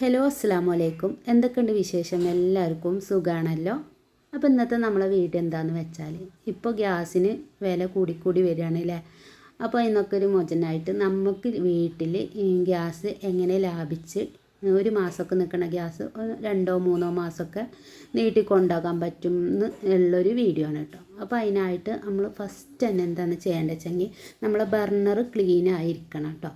Hello അസ്സാം വലൈക്കും എന്തൊക്കെയുണ്ട് വിശേഷം? എല്ലാവർക്കും സുഖമാണല്ലോ അപ്പോൾ ഇന്നത്തെ നമ്മളെ വീട് എന്താണെന്ന് വെച്ചാൽ ഇപ്പോൾ ഗ്യാസിന് വില കൂടിക്കൂടി വരികയാണ് അല്ലേ? അപ്പോൾ അതിനൊക്കെ ഒരു മോചനായിട്ട് നമുക്ക് വീട്ടിൽ ഗ്യാസ് എങ്ങനെ ലാഭിച്ച് ഒരു മാസമൊക്കെ നിൽക്കുന്ന ഗ്യാസ് രണ്ടോ മൂന്നോ മാസമൊക്കെ നീട്ടിക്കൊണ്ടാകാൻ പറ്റും എന്ന് ഉള്ളൊരു വീഡിയോ ആണ് കേട്ടോ. അപ്പോൾ അതിനായിട്ട് നമ്മൾ ഫസ്റ്റ് തന്നെ എന്താണ് ചെയ്യേണ്ടത് വെച്ചെങ്കിൽ നമ്മളെ ബർണർ ക്ലീൻ ആയിരിക്കണം കേട്ടോ.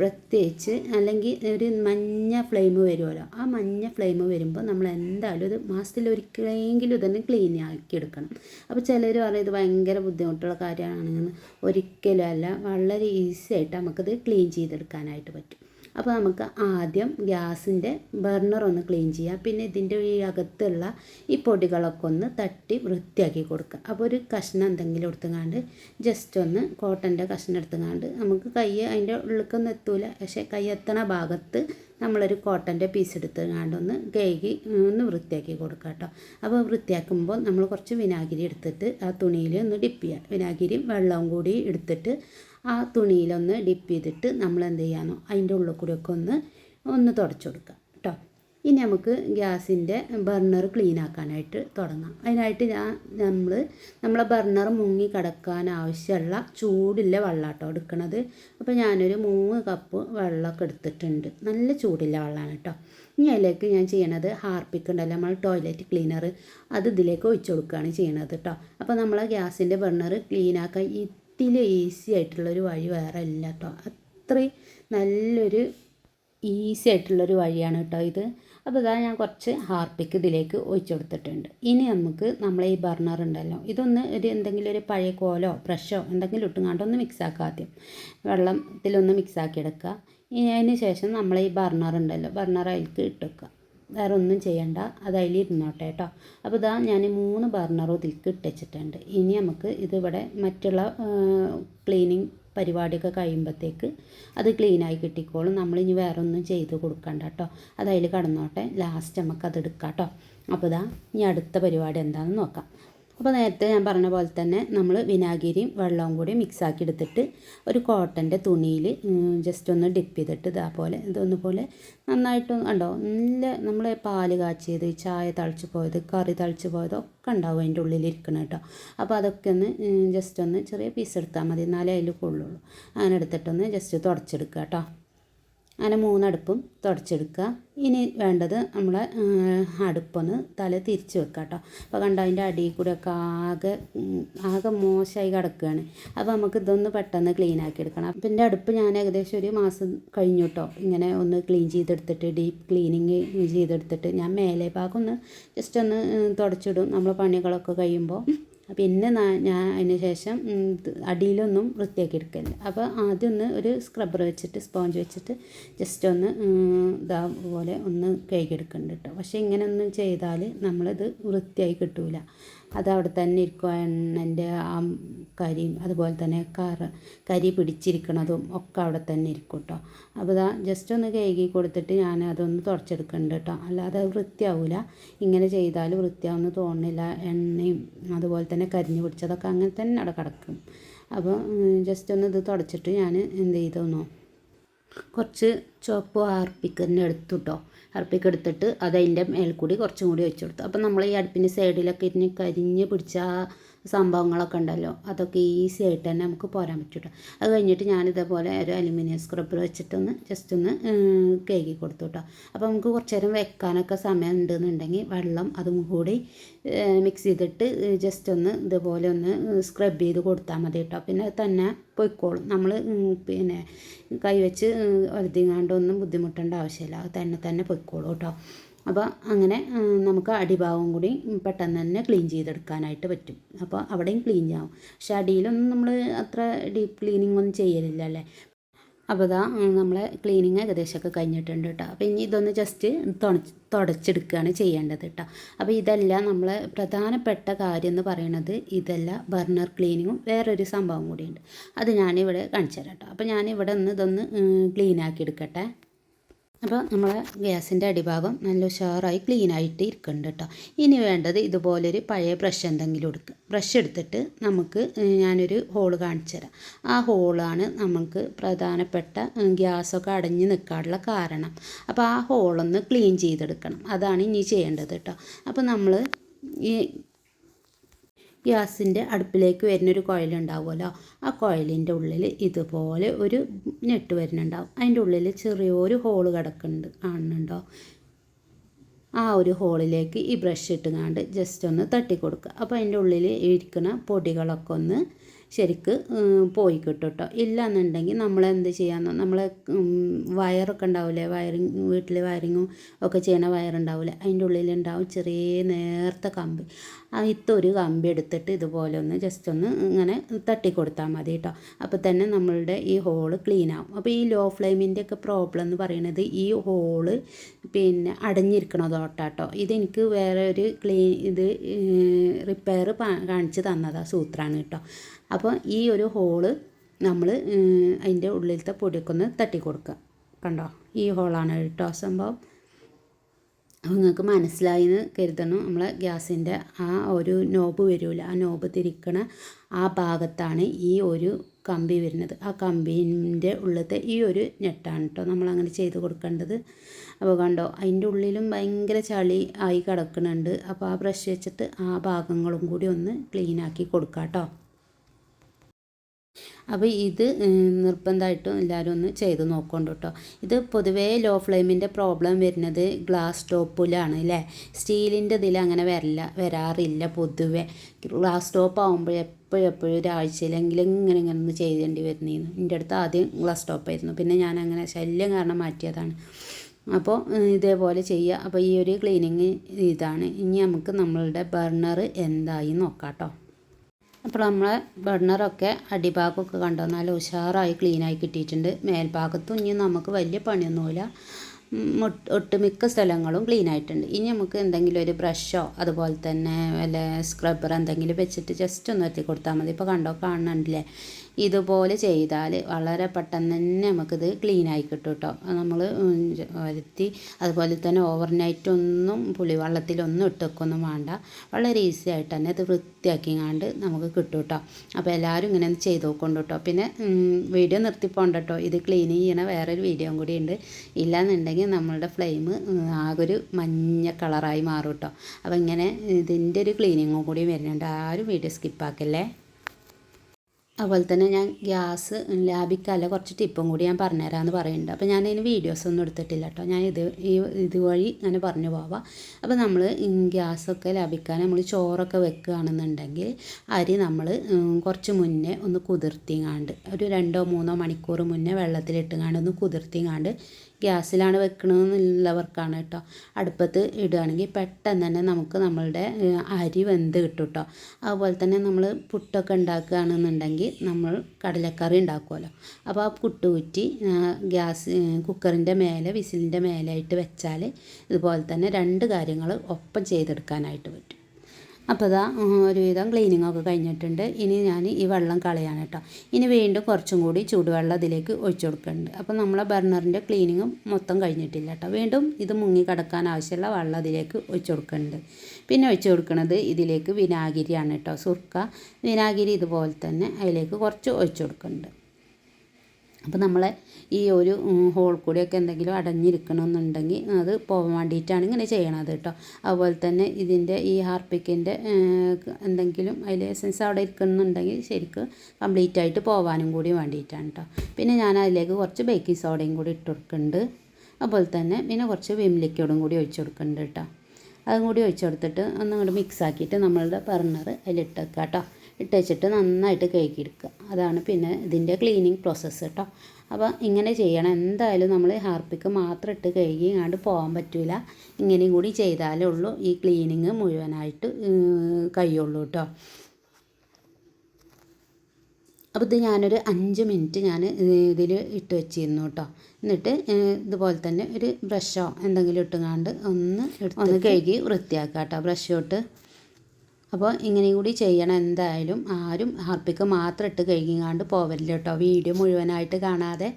പ്രത്യേകിച്ച് അല്ലെങ്കിൽ ഒരു മഞ്ഞ ഫ്ലെയിം വരുമല്ലോ. ആ മഞ്ഞ ഫ്ലെയിം വരുമ്പോൾ നമ്മൾ എന്തായാലും ഇത് മാസത്തിൽ ഒരിക്കലെങ്കിലും ഇതൊന്ന് ക്ലീൻ ആക്കി എടുക്കണം. അപ്പോൾ ചിലർ പറയും ഇത് ഭയങ്കര ബുദ്ധിമുട്ടുള്ള കാര്യമാണെന്ന്. ഒരിക്കലും അല്ല. വളരെ ഈസി ആയിട്ട് നമുക്കിത് ക്ലീൻ ചെയ്തെടുക്കാനായിട്ട് പറ്റും. അപ്പോൾ നമുക്ക് ആദ്യം ഗ്യാസിന്റെ ബർണർ ഒന്ന് ക്ലീൻ ചെയ്യാം. പിന്നെ ഇതിന്റെ ഈ അകത്തുള്ള ഈ പൊടികളൊക്കെ ഒന്ന് തട്ടി വൃത്തിയാക്കി കൊടുക്കുക അപ്പോൾ ഒരു കഷ്ണം എന്തെങ്കിലും എടുത്തുങ്ങാണ്ട് ജസ്റ്റ് ഒന്ന് കോട്ടന്റെ കഷ്ണം എടുത്തുങ്ങാണ്ട് നമുക്ക് കൈ അതിന്റെ ഉള്ളിലേക്കൊന്നും എത്തൂല. പക്ഷേ കൈ എത്തണ ഭാഗത്ത് നമ്മളൊരു കോട്ടന്റെ പീസ് എടുത്ത് ഒന്ന് കഴുകി ഒന്ന് വൃത്തിയാക്കി കൊടുക്കുക കേട്ടോ. അപ്പോൾ വൃത്തിയാക്കുമ്പോൾ നമ്മൾ കുറച്ച് വിനാഗിരി എടുത്തിട്ട് ആ തുണിയിൽ ഒന്ന് ഡിപ്പ് ചെയ്യുക വിനാഗിരിയും വെള്ളവും കൂടി എടുത്തിട്ട് ആ തുണിയിലൊന്ന് ഡിപ്പ് ചെയ്തിട്ട് നമ്മൾ എന്ത് ചെയ്യാനോ അതിന്റെ ഉള്ളിൽ ഒന്ന് ഒന്ന് തുടച്ചു കൊടുക്കാം കേട്ടോ ഇനി നമുക്ക് ഗ്യാസിന്റെ ബർണർ ക്ലീൻ ആക്കാനായിട്ട് തുടങ്ങാം. അതിനായിട്ട് ഞാൻ നമ്മൾ നമ്മളെ ബർണർ മുങ്ങി കിടക്കാൻ ആവശ്യമുള്ള ചൂടില്ല വെള്ളാട്ടോ എടുക്കണത്. അപ്പോൾ ഞാനൊരു മൂന്ന് കപ്പ് വെള്ളമൊക്കെ എടുത്തിട്ടുണ്ട്. നല്ല ചൂടില്ല വെള്ളമാണ് കേട്ടോ ഇനി അതിലേക്ക് ഞാൻ ചെയ്യണത് ഹാർപ്പിക്കുണ്ടല്ലോ നമ്മൾ ടോയ്ലറ്റ് ക്ലീനർ അത് ഇതിലേക്ക് ഒഴിച്ചു കൊടുക്കുകയാണ് ചെയ്യണത് കേട്ടോ അപ്പോൾ നമ്മളെ ഗ്യാസിന്റെ ബർണർ ക്ലീൻ ആക്കാൻ ഇതിൽ ഈസി ആയിട്ടുള്ളൊരു വഴി വേറെ ഇല്ല കേട്ടോ അത്രയും നല്ലൊരു ഈസി ആയിട്ടുള്ളൊരു വഴിയാണ് കേട്ടോ ഇത്. അപ്പോൾ ഇതാ ഞാൻ കുറച്ച് ഹാർപ്പിക്ക് ഇതിലേക്ക് ഒഴിച്ചു കൊടുത്തിട്ടുണ്ട്. ഇനി നമുക്ക് നമ്മളെ ഈ ബർണർ ഉണ്ടല്ലോ ഇതൊന്ന് ഒരു എന്തെങ്കിലും ഒരു പഴയ കോലോ ബ്രഷോ എന്തെങ്കിലും ഇട്ടുങ്ങാണ്ട് ഒന്ന് മിക്സ് ആക്കുക ആദ്യം. വെള്ളത്തിലൊന്ന് മിക്സ് ആക്കി എടുക്കുക ഇനി അതിന് ശേഷം നമ്മളെ ഈ ബർണർ ഉണ്ടല്ലോ ബർണർ അതിലേക്ക് ഇട്ട് വെക്കുക വേറെ ഒന്നും ചെയ്യണ്ട. അത് അതിൽ ഇരുന്നോട്ടെ കേട്ടോ. അപ്പോൾ ഇതാ ഞാൻ മൂന്ന് ബർണറും ഇതിലേക്ക് ഇട്ടുവച്ചിട്ടുണ്ട് ഇനി നമുക്ക് ഇതിവിടെ മറ്റുള്ള ക്ലീനിങ് പരിപാടിയൊക്കെ കഴിയുമ്പോഴത്തേക്ക് അത് ക്ലീനായി കിട്ടിക്കോളും. നമ്മൾ ഇനി വേറെ ഒന്നും ചെയ്ത് കൊടുക്കണ്ട കേട്ടോ. അത് അതിൽ കടന്നോട്ടെ. ലാസ്റ്റ് നമുക്ക് അത് എടുക്കാം കേട്ടോ. അപ്പോൾ ഇതാ ഇനി അടുത്ത പരിപാടി എന്താണെന്ന് നോക്കാം. അപ്പോൾ നേരത്തെ ഞാൻ പറഞ്ഞ പോലെ തന്നെ നമ്മൾ വിനാഗിരിയും വെള്ളവും കൂടി മിക്സാക്കി എടുത്തിട്ട് ഒരു കോട്ടന്റെ തുണിയിൽ ജസ്റ്റ് ഒന്ന് ഡിപ്പ് ചെയ്തിട്ട് ഇതേപോലെ ഇതൊന്ന് പോലെ നന്നായിട്ട് കണ്ടോ നല്ല നമ്മൾ പാൽ കാച്ചിയത് ചായ തളിച്ച് പോയത് കറി തളിച്ച് പോയത് ഒക്കെ ഉണ്ടാവും അതിന്റെ ഉള്ളിലിരിക്കണം കേട്ടോ. അപ്പോൾ അതൊക്കെ ഒന്ന് ജസ്റ്റ് ഒന്ന് ചെറിയ പീസ് എടുത്താൽ മതി എന്നാലേ അതിൽ കൊള്ളുള്ളൂ. അങ്ങനെ എടുത്തിട്ടൊന്ന് ജസ്റ്റ് തുടച്ചെടുക്കുക കേട്ടോ. അങ്ങനെ മൂന്നടുപ്പും തുടച്ചെടുക്കുക. ഇനി വേണ്ടത് നമ്മളെ അടുപ്പൊന്ന് തല തിരിച്ച് വെക്കുക കേട്ടോ. അപ്പോൾ കണ്ട അതിന്റെ അടിയിൽ കൂടെ ഒക്കെ ആകെ ആകെ മോശമായി കിടക്കുകയാണ്. അപ്പോൾ നമുക്ക് ഇതൊന്ന് പെട്ടെന്ന് ക്ലീൻ ആക്കി എടുക്കണം. അപ്പം എന്റെ അടുപ്പ് ഞാൻ ഏകദേശം ഒരു മാസം കഴിഞ്ഞു കേട്ടോ. ഇങ്ങനെ ഒന്ന് ക്ലീൻ ചെയ്തെടുത്തിട്ട് ഡീപ്പ് ക്ലീനിങ് ചെയ്തെടുത്തിട്ട് ഞാൻ മേലെ ഭാഗം ഒന്ന് ജസ്റ്റ് ഒന്ന് തുടച്ചിടും. നമ്മൾ പണികളൊക്കെ കഴിയുമ്പോൾ. പിന്നെ ഞാൻ അതിന് ശേഷം അടിയിലൊന്നും വൃത്തിയാക്കി എടുക്കില്ല അപ്പോൾ ആദ്യം ഒന്ന് ഒരു സ്ക്രബ്ബർ വെച്ചിട്ട് സ്പോഞ്ച് വെച്ചിട്ട് ജസ്റ്റ് ഒന്ന് ഇതാ പോലെ ഒന്ന് കഴുകിയെടുക്കുന്നുണ്ട് കേട്ടോ പക്ഷേ ഇങ്ങനെ ഒന്നും ചെയ്താൽ നമ്മളിത് വൃത്തിയായി കിട്ടൂല. അത് അവിടെ തന്നെ ഇരിക്കും എണ്ണന്റെ ആ കരിയും അതുപോലെ തന്നെ കറ കരി പിടിച്ചിരിക്കണതും ഒക്കെ അവിടെ തന്നെ ഇരിക്കും കേട്ടോ അപ്പോൾ ഇതാ ജസ്റ്റ് ഒന്ന് കഴുകി കൊടുത്തിട്ട് ഞാൻ അതൊന്ന് തുടച്ചെടുക്കുന്നുണ്ട് കേട്ടോ അല്ലാതെ വൃത്തിയാവില്ല ഇങ്ങനെ ചെയ്താൽ വൃത്തിയാവുമെന്ന് തോന്നുന്നില്ല എണ്ണയും അതുപോലെ തന്നെ കരിഞ്ഞു പിടിച്ചതൊക്കെ അങ്ങനെ തന്നെ അവിടെ കിടക്കും. അപ്പോൾ ജസ്റ്റ് ഒന്ന് ഇത് തുടച്ചിട്ട് ഞാൻ എന്ത് ചെയ്തെന്നോ കുറച്ച് ചുവപ്പ് ഹാർപ്പിക്കന്നെ എടുത്തു കേട്ടോ അർപ്പിക്കെടുത്തിട്ട് എടുത്തിട്ട് മേൽക്കൂടി കുറച്ചും കൂടി വെച്ചു കൊടുത്തു. അപ്പം നമ്മൾ ഈ അടുപ്പിന്റെ സൈഡിലൊക്കെ ഇരുന്ന് കരിഞ്ഞ് പിടിച്ച സംഭവങ്ങളൊക്കെ ഉണ്ടല്ലോ. അതൊക്കെ ഈസി ആയിട്ട് തന്നെ നമുക്ക് പോരാൻ പറ്റും കേട്ടോ അത് കഴിഞ്ഞിട്ട് ഞാനിതേപോലെ ഒരു അലുമിനിയം സ്ക്രബ്ബർ വെച്ചിട്ടൊന്ന് ജസ്റ്റ് ഒന്ന് കേകി കൊടുത്തു കേട്ടോ അപ്പോൾ നമുക്ക് കുറച്ച് നേരം വെക്കാനൊക്കെ സമയം ഉണ്ടെന്നുണ്ടെങ്കിൽ വെള്ളം അതും കൂടി മിക്സ് ചെയ്തിട്ട് ജസ്റ്റ് ഒന്ന് ഇതുപോലെ ഒന്ന് സ്ക്രബ് ചെയ്ത് കൊടുത്താൽ മതി കേട്ടോ. പിന്നെ തന്നെ പൊയ്ക്കോളും. നമ്മൾ പിന്നെ കൈവച്ച് ഒലുതിങ്ങാണ്ടൊന്നും ബുദ്ധിമുട്ടേണ്ട ആവശ്യമില്ല. അത് തന്നെ തന്നെ പൊയ്ക്കോളും കേട്ടോ. അപ്പോൾ അങ്ങനെ നമുക്ക് അടിഭാഗം കൂടി പെട്ടെന്ന് തന്നെ ക്ലീൻ ചെയ്തെടുക്കാനായിട്ട് പറ്റും. അപ്പോൾ അവിടെയും ക്ലീൻ ആവും. പക്ഷെ അടിയിലൊന്നും നമ്മൾ അത്ര ഡീപ്പ് ക്ലീനിങ് ഒന്നും ചെയ്യലില്ല അല്ലേ? അപ്പോൾ ഇതാ നമ്മളെ ക്ലീനിങ് ഏകദേശമൊക്കെ കഴിഞ്ഞിട്ടുണ്ട് കേട്ടോ അപ്പോൾ ഇനി ഇതൊന്ന് ജസ്റ്റ് തുടച്ചെടുക്കുകയാണ് ചെയ്യേണ്ടത് കേട്ടോ അപ്പോൾ ഇതെല്ലാം നമ്മൾ പ്രധാനപ്പെട്ട കാര്യം എന്ന് പറയുന്നത് ഇതെല്ലാം ബർണർ ക്ലീനിങ്ങും വേറൊരു സംഭവം കൂടിയുണ്ട്. അത് ഞാനിവിടെ കാണിച്ചു തരാം കേട്ടോ അപ്പോൾ ഞാനിവിടെ ഒന്ന് ഇതൊന്ന് ക്ലീൻ ആക്കി എടുക്കട്ടെ. അപ്പോൾ നമ്മളെ ഗ്യാസിന്റെ അടിഭാഗം നല്ല ഉഷാറായി ക്ലീനായിട്ട് ഇരിക്കുന്നുണ്ട് കേട്ടോ. ഇനി വേണ്ടത് ഇതുപോലൊരു പഴയ ബ്രഷ് എന്തെങ്കിലും എടുക്കുക ബ്രഷ് എടുത്തിട്ട് നമുക്ക് ഞാനൊരു ഹോൾ കാണിച്ചു തരാം. ആ ഹോളാണ് നമുക്ക് പ്രധാനപ്പെട്ട ഗ്യാസൊക്കെ അടഞ്ഞ് നിൽക്കാനുള്ള കാരണം. അപ്പോൾ ആ ഹോളൊന്ന് ക്ലീൻ ചെയ്തെടുക്കണം. അതാണ് ഇനി ചെയ്യേണ്ടത് കേട്ടോ. അപ്പോൾ നമ്മൾ ഈ ഗ്യാസിന്റെ അടുപ്പിലേക്ക് വരുന്നൊരു കുഴലുണ്ടാവുമല്ലോ ആ കുഴലിന്റെ ഉള്ളിൽ ഇതുപോലെ ഒരു നെട്ട് വരുന്നുണ്ടാവും. അതിന്റെ ഉള്ളിൽ ചെറിയൊരു ഹോൾ കിടക്കുന്നുണ്ട് കാണുന്നുണ്ടോ? ആ ഒരു ഹോളിലേക്ക് ഈ ബ്രഷ് ഇട്ടുങ്ങാണ്ട് ജസ്റ്റ് ഒന്ന് തട്ടി കൊടുക്കുക അപ്പോൾ അതിന്റെ ഉള്ളിൽ ഇരിക്കുന്ന പൊടികളൊക്കെ ഒന്ന് ശരിക്ക് പോയി കിട്ടും കേട്ടോ ഇല്ലാന്നുണ്ടെങ്കിൽ നമ്മൾ എന്ത് ചെയ്യാന്ന് നമ്മൾ വയറൊക്കെ ഉണ്ടാവില്ലേ? വയറിങ് വീട്ടിൽ വയറിങ്ങും ഒക്കെ ചെയ്യണ വയറുണ്ടാവില്ലേ? അതിന്റെ ഉള്ളിലുണ്ടാവും ചെറിയ നേർത്ത കമ്പി. അതിത്തെ ഒരു കമ്പി എടുത്തിട്ട് ഇതുപോലെ ഒന്ന് ജസ്റ്റ് ഒന്ന് ഇങ്ങനെ തട്ടി കൊടുത്താൽ മതി കേട്ടോ അപ്പോൾ തന്നെ നമ്മളുടെ ഈ ഹോൾ ക്ലീൻ ആവും. അപ്പോൾ ഈ ലോ ഫ്ലെയിമിന്റെ ഒക്കെ പ്രോബ്ലം എന്ന് പറയുന്നത് ഈ ഹോൾ പിന്നെ അടഞ്ഞിരിക്കണതോട്ടാട്ടോ ഇതെനിക്ക് വേറെ ഒരു ക്ലീൻ ഇത് റിപ്പയർ കാണിച്ച് തന്നതാണ് സൂത്രാണ് കേട്ടോ അപ്പോൾ ഈ ഒരു ഹോൾ നമ്മൾ അതിന്റെ ഉള്ളിലത്തെ പൊടിക്കൊന്ന് തട്ടി കൊടുക്കുക കണ്ടോ? ഈ ഹോളാണ് കേട്ടോ സംഭവം. നിങ്ങൾക്ക് മനസ്സിലായി എന്ന് കരുതണം. നമ്മൾ ഗ്യാസിന്റെ ആ ഒരു നോബ് വരില്ല ആ നോബ് തിരിക്കണ ആ ഭാഗത്താണ് ഈ ഒരു കമ്പി വരുന്നത്. ആ കമ്പിന്റെ ഉള്ളിലത്തെ ഈ ഒരു ഞെട്ടാണ് കേട്ടോ നമ്മളങ്ങനെ ചെയ്ത് കൊടുക്കേണ്ടത്. അപ്പോൾ കണ്ടോ അതിന്റെ ഉള്ളിലും ഭയങ്കര ചളി ആയി കിടക്കുന്നുണ്ട് അപ്പോൾ ആ ബ്രഷ് വെച്ചിട്ട് ആ ഭാഗങ്ങളും കൂടി ഒന്ന് ക്ലീനാക്കി കൊടുക്കാം കേട്ടോ അപ്പോൾ ഇത് നിർബന്ധമായിട്ടും എല്ലാവരും ഒന്ന് ചെയ്ത് നോക്കണ്ട കേട്ടോ ഇത് പൊതുവേ ലോ ഫ്ലെയിമിന്റെ പ്രോബ്ലം വരുന്നത് ഗ്ലാസ് ടോപ്പിലാണ് അല്ലേ സ്റ്റീലിന്റെ ഇതിൽ അങ്ങനെ വരില്ല വരാറില്ല പൊതുവേ. ഗ്ലാസ് ടോപ്പ് ആകുമ്പോൾ എപ്പോഴും എപ്പോഴും ഒരാഴ്ചയിലെങ്കിലും ഇങ്ങനെ ഇങ്ങനെ ഒന്ന് ചെയ്തേണ്ടി വരുന്നേന്ന്. എന്റെ അടുത്ത് ആദ്യം ഗ്ലാസ് ടോപ്പായിരുന്നു. പിന്നെ ഞാൻ അങ്ങനെ ശല്യം കാരണം മാറ്റിയതാണ്. അപ്പോൾ ഇതേപോലെ ചെയ്യുക അപ്പോൾ ഈ ഒരു ക്ലീനിങ് ഇതാണ്. ഇനി നമുക്ക് നമ്മളുടെ ബർണർ എന്തായി നോക്കാം കേട്ടോ അപ്പോൾ നമ്മൾ ബർണറൊക്കെ അടിഭാഗമൊക്കെ കണ്ടോ നല്ല ഉഷാറായി ക്ലീനായി കിട്ടിയിട്ടുണ്ട്. മേൽഭാഗത്തും ഇനി നമുക്ക് വലിയ പണിയൊന്നുമില്ല. ഒട്ടുമിക്ക സ്ഥലങ്ങളും ക്ലീൻ ആയിട്ടുണ്ട് ഇനി നമുക്ക് എന്തെങ്കിലും ഒരു ബ്രഷോ അതുപോലെ തന്നെ വല്ല സ്ക്രബ്ബർ എന്തെങ്കിലും വെച്ചിട്ട് ജസ്റ്റ് ഒന്ന് എത്തി കൊടുത്താൽ മതി. ഇപ്പോൾ കണ്ടോ കാണുന്നുണ്ടല്ലേ? ഇതുപോലെ ചെയ്താൽ വളരെ പെട്ടെന്ന് തന്നെ നമുക്കിത് ക്ലീൻ ആയി കിട്ടും കേട്ടോ നമ്മൾ വരുത്തി അതുപോലെ തന്നെ ഓവർനൈറ്റ് ഒന്നും പുളിവെള്ളത്തിലൊന്നും ഇട്ടൊക്കൊന്നും വേണ്ട. വളരെ ഈസി ആയിട്ട് തന്നെ ഇത് വൃത്തിയാക്കിങ്ങാണ്ട് നമുക്ക് കിട്ടും കേട്ടോ അപ്പോൾ എല്ലാവരും ഇങ്ങനെ ചെയ്ത് നോക്കൊണ്ട് കേട്ടോ പിന്നെ വീഡിയോ നിർത്തിപ്പോണ്ട കേട്ടോ ഇത് ക്ലീൻ ചെയ്യണ വേറൊരു വീഡിയോ കൂടി ഉണ്ട് ഇല്ലാന്നുണ്ടെങ്കിൽ നമ്മളുടെ ഫ്ലെയിം ആകെ ഒരു മഞ്ഞ കളറായി മാറും കേട്ടോ അപ്പോൾ ഇങ്ങനെ ഇതിന്റെ ഒരു ക്ലീനിങ്ങും കൂടി വരുന്നുണ്ട്. ആരും വീഡിയോ സ്കിപ്പാക്കല്ലേ അതുപോലെ തന്നെ ഞാൻ ഗ്യാസ് ലാഭിക്കാനുള്ള കുറച്ച് ടിപ്പും കൂടി ഞാൻ പറഞ്ഞുതരാമെന്ന് പറയുന്നുണ്ട്. അപ്പോൾ ഞാൻ അതിന് വീഡിയോസൊന്നും എടുത്തിട്ടില്ല കേട്ടോ. ഞാൻ ഇത് ഈ ഇതുവഴി അങ്ങനെ പറഞ്ഞു പോവാം. അപ്പോൾ നമ്മൾ ഗ്യാസൊക്കെ ലാഭിക്കാൻ നമ്മൾ ചോറൊക്കെ വെക്കുകയാണെന്നുണ്ടെങ്കിൽ അരി നമ്മൾ കുറച്ച് മുന്നേ ഒന്ന് കുതിർത്തിങ്ങാണ്ട് ഒരു രണ്ടോ മൂന്നോ മണിക്കൂർ മുന്നേ വെള്ളത്തിലിട്ടുങ്ങാണ്ട് ഒന്ന് കുതിർത്തിങ്ങാണ്ട് ഗ്യാസിലാണ് വെക്കണമെന്നുള്ളവർക്കാണ് കേട്ടോ. അടുപ്പത്ത് ഇടുകയാണെങ്കിൽ പെട്ടെന്ന് തന്നെ നമുക്ക് നമ്മളുടെ അരി വെന്ത് കിട്ടും കേട്ടോ. അതുപോലെ തന്നെ നമ്മൾ പുട്ടൊക്കെ ഉണ്ടാക്കുകയാണെന്നുണ്ടെങ്കിൽ നമ്മൾ കടലക്കറി ഉണ്ടാക്കുമല്ലോ. അപ്പോൾ ആ പുട്ട് കുറ്റി ഗ്യാസ് കുക്കറിന്റെ മേലെ വിസിലിന്റെ മേലായിട്ട് വെച്ചാൽ ഇതുപോലെ തന്നെ രണ്ട് കാര്യങ്ങൾ ഒപ്പം ചെയ്തെടുക്കാനായിട്ട് പറ്റും. അപ്പോൾ ഇതാ ഒരുവിധം ക്ലീനിങ് ഒക്കെ കഴിഞ്ഞിട്ടുണ്ട്. ഇനി ഞാൻ ഈ വെള്ളം കളയാണ് കേട്ടോ. ഇനി വീണ്ടും കുറച്ചും കൂടി ചൂടുവെള്ളം അതിലേക്ക് ഒഴിച്ചു കൊടുക്കുന്നുണ്ട് അപ്പോൾ നമ്മളെ ബർണറിന്റെ ക്ലീനിങ് മൊത്തം കഴിഞ്ഞിട്ടില്ല കേട്ടോ. വീണ്ടും ഇത് മുങ്ങി കിടക്കാൻ ആവശ്യമുള്ള വെള്ളം അതിലേക്ക് ഒഴിച്ചു കൊടുക്കുന്നുണ്ട് പിന്നെ ഒഴിച്ചു കൊടുക്കുന്നത് ഇതിലേക്ക് വിനാഗിരിയാണ് കേട്ടോ. സുർക്ക വിനാഗിരി ഇതുപോലെ തന്നെ അതിലേക്ക് കുറച്ച് ഒഴിച്ചു കൊടുക്കുന്നുണ്ട് അപ്പോൾ നമ്മളെ ഈ ഒരു ഹോൾ കൂടിയൊക്കെ എന്തെങ്കിലും അടഞ്ഞിരിക്കണമെന്നുണ്ടെങ്കിൽ അത് പോകാൻ വേണ്ടിയിട്ടാണ് ഇങ്ങനെ ചെയ്യണത് കേട്ടോ. അതുപോലെ തന്നെ ഇതിന്റെ ഈ ഹാർപ്പിക്കിന്റെ എന്തെങ്കിലും അതിൽ എസൻസ് അവിടെ ഇരിക്കുന്നുണ്ടെങ്കിൽ ശരിക്ക് കംപ്ലീറ്റ് ആയിട്ട് പോകാനും കൂടി വേണ്ടിയിട്ടാണ് കേട്ടോ. പിന്നെ ഞാൻ അതിലേക്ക് കുറച്ച് ബേക്കിംഗ് സോഡയും കൂടി ഇട്ട് കൊടുക്കുന്നുണ്ട്. അതുപോലെ തന്നെ പിന്നെ കുറച്ച് വിം ലിക്വിഡും കൂടി ഒഴിച്ചു കൊടുക്കുന്നുണ്ട് കേട്ടോ. അതും കൂടി ഒഴിച്ചു കൊടുത്തിട്ട് ഒന്നും കൂടി മിക്സ് ആക്കിയിട്ട് നമ്മളുടെ ബർണർ അതിലിട്ട് വെക്കുക കേട്ടോ ഇട്ട് വെച്ചിട്ട് നന്നായിട്ട് കഴുകിയെടുക്കുക. അതാണ് പിന്നെ ഇതിന്റെ ക്ലീനിങ് പ്രോസസ്സ് കേട്ടോ അപ്പോൾ ഇങ്ങനെ ചെയ്യണം. എന്തായാലും നമ്മൾ ഹാർപ്പിക്ക് മാത്രം ഇട്ട് കഴുകി ഇങ്ങാണ്ട് പോകാൻ പറ്റില്ല ഇങ്ങനെയും കൂടി ചെയ്താലേ ഉള്ളൂ. ഈ ക്ലീനിങ് മുഴുവനായിട്ട് കഴിയുള്ളൂ കേട്ടോ അപ്പോൾ ഇത് ഞാനൊരു അഞ്ച് മിനിറ്റ് ഞാൻ ഇതിൽ ഇട്ട് വെച്ചിരുന്നു കേട്ടോ എന്നിട്ട് ഇതുപോലെ തന്നെ ഒരു ബ്രഷോ എന്തെങ്കിലും ഇട്ടുങ്ങാണ്ട് ഒന്ന് എടുത്ത് ഒന്ന് കഴുകി വൃത്തിയാക്കാം കേട്ടോ ബ്രഷ് തൊട്ട് അപ്പോൾ ഇങ്ങനെ കൂടി ചെയ്യണം. എന്തായാലും ആരും ഹാർപ്പിക്ക് മാത്രം ഇട്ട് കഴുകിങ്ങാണ്ട് പോവരുത് കേട്ടോ. വീഡിയോ മുഴുവനായിട്ട് കാണാതെ.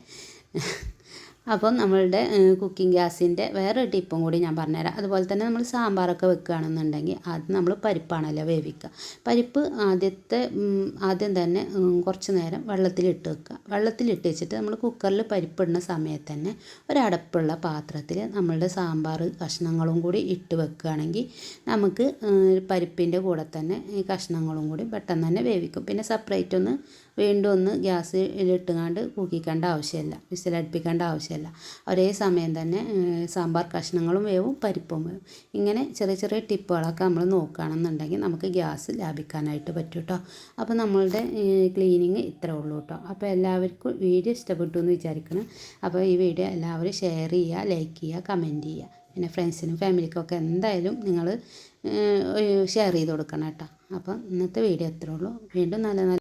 അപ്പം നമ്മളുടെ കുക്കിംഗ് ഗ്യാസിന്റെ വേറൊരു ടിപ്പും കൂടി ഞാൻ പറഞ്ഞുതരാം. അതുപോലെ തന്നെ നമ്മൾ സാമ്പാറൊക്കെ വെക്കുകയാണെന്നുണ്ടെങ്കിൽ ആദ്യം നമ്മൾ പരിപ്പാണല്ലോ വേവിക്കുക. പരിപ്പ് ആദ്യത്തെ ആദ്യം തന്നെ കുറച്ച് നേരം വെള്ളത്തിലിട്ട് വെക്കുക. വെള്ളത്തിലിട്ട് വെച്ചിട്ട് നമ്മൾ കുക്കറിൽ പരിപ്പിടുന്ന സമയത്ത് തന്നെ ഒരടപ്പുള്ള പാത്രത്തിൽ നമ്മളുടെ സാമ്പാർ കഷ്ണങ്ങളും കൂടി ഇട്ട് വെക്കുകയാണെങ്കിൽ നമുക്ക് പരിപ്പിന്റെ കൂടെ തന്നെ ഈ കഷ്ണങ്ങളും കൂടി പെട്ടെന്ന് തന്നെ വേവിക്കും. പിന്നെ സെപ്പറേറ്റ് ഒന്ന് വീണ്ടും ഒന്ന് ഗ്യാസ് ഇട്ടുകൊണ്ട് കൂക്കിക്കേണ്ട ആവശ്യമില്ല വിസിലടുപ്പിക്കേണ്ട ആവശ്യമില്ല. ഒരേ സമയം തന്നെ സാമ്പാർ കഷ്ണങ്ങളും വേവും പരിപ്പും വേവും. ഇങ്ങനെ ചെറിയ ചെറിയ ടിപ്പുകളൊക്കെ നമ്മൾ നോക്കുകയാണെന്നുണ്ടെങ്കിൽ നമുക്ക് ഗ്യാസ് ലാഭിക്കാനായിട്ട് പറ്റും കേട്ടോ അപ്പോൾ നമ്മളുടെ ക്ലീനിങ് ഇത്രേ ഉള്ളൂ കേട്ടോ അപ്പോൾ എല്ലാവർക്കും വീഡിയോ ഇഷ്ടപ്പെട്ടു എന്ന് വിചാരിക്കണം അപ്പോൾ ഈ വീഡിയോ എല്ലാവരും ഷെയർ ചെയ്യുക ലൈക്ക് ചെയ്യുക കമന്റ് ചെയ്യുക. പിന്നെ ഫ്രണ്ട്സിനും ഫാമിലിക്കൊക്കെ എന്തായാലും നിങ്ങൾ ഷെയർ ചെയ്ത് കൊടുക്കണം കേട്ടോ. അപ്പം ഇന്നത്തെ വീഡിയോ ഇത്രേ ഉള്ളൂ. വീണ്ടും നല്ല നല്ല